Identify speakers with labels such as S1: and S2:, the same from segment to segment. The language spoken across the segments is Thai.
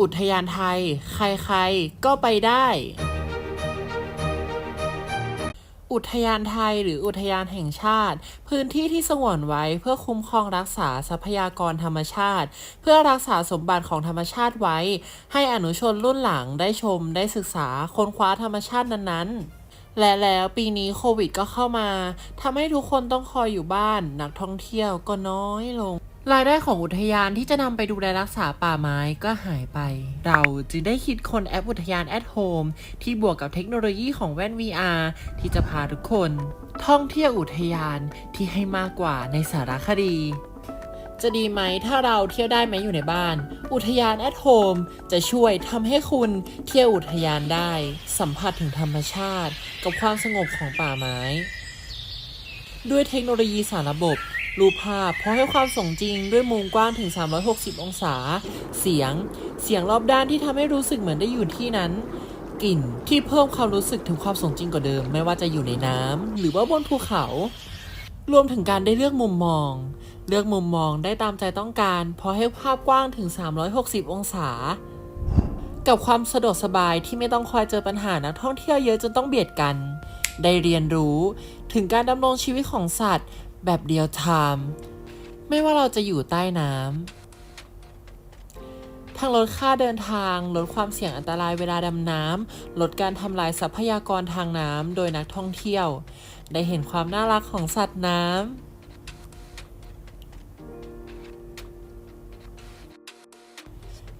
S1: อุทยานไทย ใครๆ ก็ไปได้ อุทยานไทยหรืออุทยานแห่งชาติ พื้นที่ที่สงวนไว้เพื่อคุ้มครองรักษาทรัพยากรธรรมชาติ เพื่อรักษาสมบัติของธรรมชาติไว้ ให้อนุชนรุ่นหลังได้ชมได้ศึกษาค้นคว้าธรรมชาตินั้นๆและแล้วปีนี้โควิดก็เข้ามาทำให้ทุกคนต้องคอยอยู่บ้าน นักท่องเที่ยวก็น้อยลง รายได้ของอุทยานที่จะนำไปดูแลรักษาป่าไม้ก็หายไป เราจึงได้คิดคนแอปอุทยาน at home ที่บวกกับเทคโนโลยีของแว่น VR ที่จะพาทุกคน ท่องเที่ยวอุทยานที่ให้มากกว่าในสารคดี จะดีไหมถ้าเราเที่ยวได้ไหมอยู่ในบ้าน อุทยาน at home จะช่วยทำให้คุณเที่ยวอุทยานได้ สัมผัสถึงธรรมชาติ กับความสงบของป่าไม้ ด้วยเทคโนโลยีสารระบบ รูปภาพพร้อให้ความสมจริงด้วยมุมกว้างถึง 360 องศา เสียง เสียงรอบด้านที่ทำให้รู้สึกเหมือนได้อยู่ที่นั้น กลิ่นที่เพิ่มความรู้สึกถึงความสมจริงกว่าเดิม ไม่ว่าจะอยู่ในน้ำหรือว่าบนภูเขา รวมถึงการได้เลือกมุมมอง เลือกมุมมองได้ตามใจต้องการ เพราะให้ภาพกว้างถึง 360 องศา กับความสะดวกสบายที่ไม่ต้องคอยเจอปัญหานักท่องเที่ยวเยอะจนต้องเบียดกัน ได้เรียนรู้ถึงการดำรงชีวิตของสัตว์ แบบเดียวไทม์ไม่ว่าเราจะอยู่ใต้น้ำทั้งลดค่าเดินทาง ลดความเสี่ยงอันตรายเวลาดำน้ำลดการทำลายทรัพยากรทางน้ำโดยนักท่องเที่ยว ได้เห็นความน่ารักของสัตว์น้ำ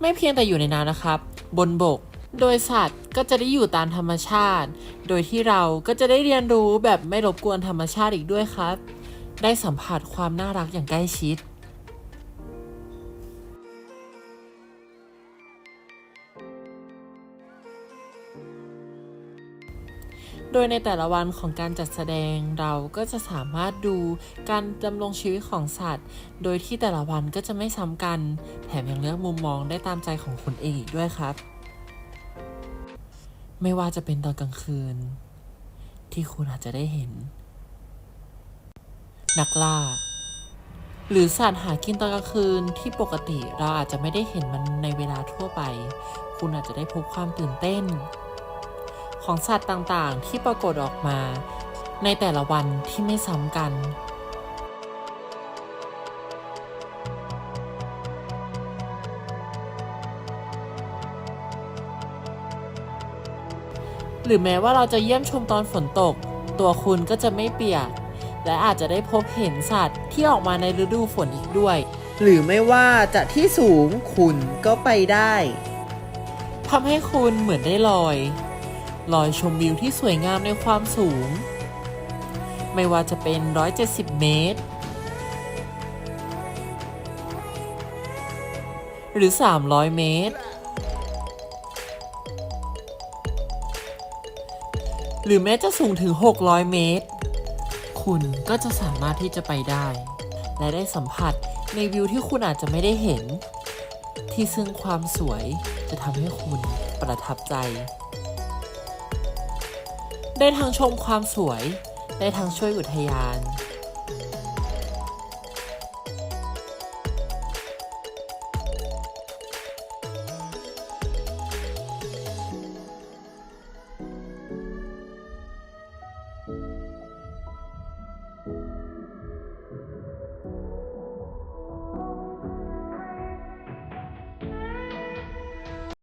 S1: ไม่เพียงแต่อยู่ในน้ำนะครับ บนบก โดยสัตว์ก็จะได้อยู่ตามธรรมชาติ โดยที่เราก็จะได้เรียนรู้แบบไม่รบกวนธรรมชาติอีกด้วยครับ ได้สัมผัสความน่ารักอย่างใกล้ชิด โดยในแต่ละวันของการจัดแสดงเราก็จะสามารถดูการดำรงชีวิตของสัตว์ โดยที่แต่ละวันก็จะไม่ซ้ำกัน แถมยังเลือกมุมมองได้ตามใจของคุณเองอีกด้วยครับ ไม่ว่าจะเป็นตอนกลางคืน ที่คุณอาจจะได้เห็น นักล่า หรือสัตว์หากินตอนกลางคืนที่ปกติเราอาจจะไม่ได้เห็นมันในเวลาทั่วไป คุณอาจจะได้พบความตื่นเต้น ของสัตว์ต่างๆที่ปรากฏออกมา ในแต่ละวันที่ไม่ซ้ำกันหรือแม้ว่าเราจะเยี่ยมชมตอนฝนตก ตัวคุณก็จะไม่เปียก และอาจจะได้พบเห็นสัตว์ที่ออกมาในฤดูฝนอีกด้วย
S2: หรือไม่ว่าจะที่สูงคุณก็ไปได้
S1: ทำให้คุณเหมือนได้ลอย ลอยชมวิวที่สวยงามในความสูง ไม่ว่าจะเป็น 170 เมตร หรือ 300 เมตร หรือแม้จะสูงถึง 600 เมตร คุณก็จะสามารถที่จะไปได้ และได้สัมผัสในวิวที่คุณอาจจะไม่ได้เห็น ที่ซึ่งความสวยจะทำให้คุณประทับใจ ได้ทั้งชมความสวย ได้ทั้งช่วยอุทยาน